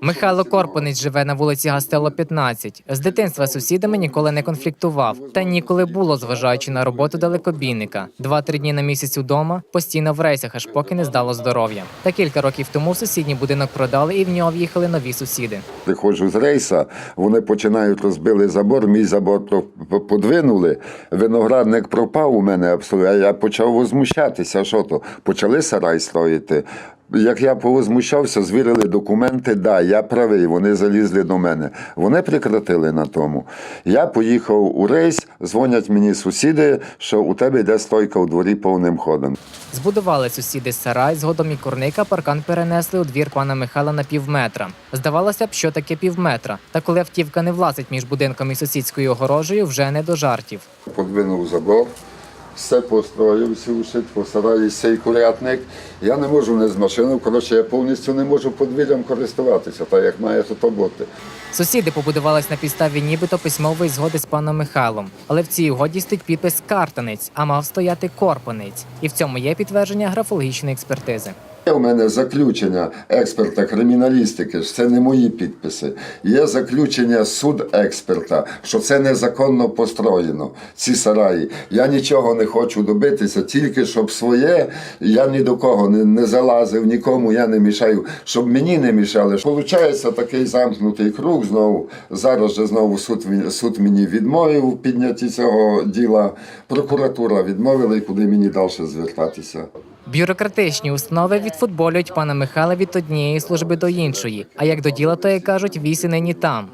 Михайло Корпонець живе на вулиці Гастело 15. З дитинства з сусідами ніколи не конфліктував. Та ніколи було, зважаючи на роботу далекобійника. Два-три дні на місяць удома, постійно в рейсах, аж поки не здало здоров'я. Та кілька років тому сусідній будинок продали і в нього в'їхали нові сусіди. Приходжу з рейса, вони починають розбили забор, мій забор по- подвинули. Виноградник пропав у мене абсолютно. Я почав возмущатися. Що то? Почали сарай строїти. Як я повозмущався, звірили документи, да, я правий, вони залізли до мене. Вони прекратили на тому. Я поїхав у рейс, дзвонять мені сусіди, що у тебе йде стойка у дворі повним ходом. Збудували сусіди сарай, згодом і курника паркан перенесли у двір пана Михайла на півметра. Здавалося б, що таке півметра. Та коли автівка не влазить між будинком і сусідською огорожею, вже не до жартів. подвинув забор, все построїв, всю по сараї цей курятник. Я не можу не з машиною, коротше, я повністю не можу подвір'ям користуватися, так як має тут бути. Сусіди побудувались на підставі нібито письмової згоди з паном Михайлом. Але в цій угоді стоїть підпис картанець, а мав стояти корпанець. І в цьому є підтвердження графологічної експертизи. У мене заключення експерта криміналістики, що це не мої підписи. Є заключення суд експерта, що це незаконно построєно, ці сараї. Я нічого не хочу добитися, тільки щоб своє, я ні до кого не, не залазив, нікому я не мішаю, щоб мені не мішали. Получається такий замкнутий круг знову. Зараз же знову суд, суд мені відмовив у піднятті цього діла. Прокуратура відмовила і куди мені далі звертатися. Бюрократичні установи відфутболюють пана Михайла від однієї служби до іншої. А як до діла, то як кажуть, вісі нині там.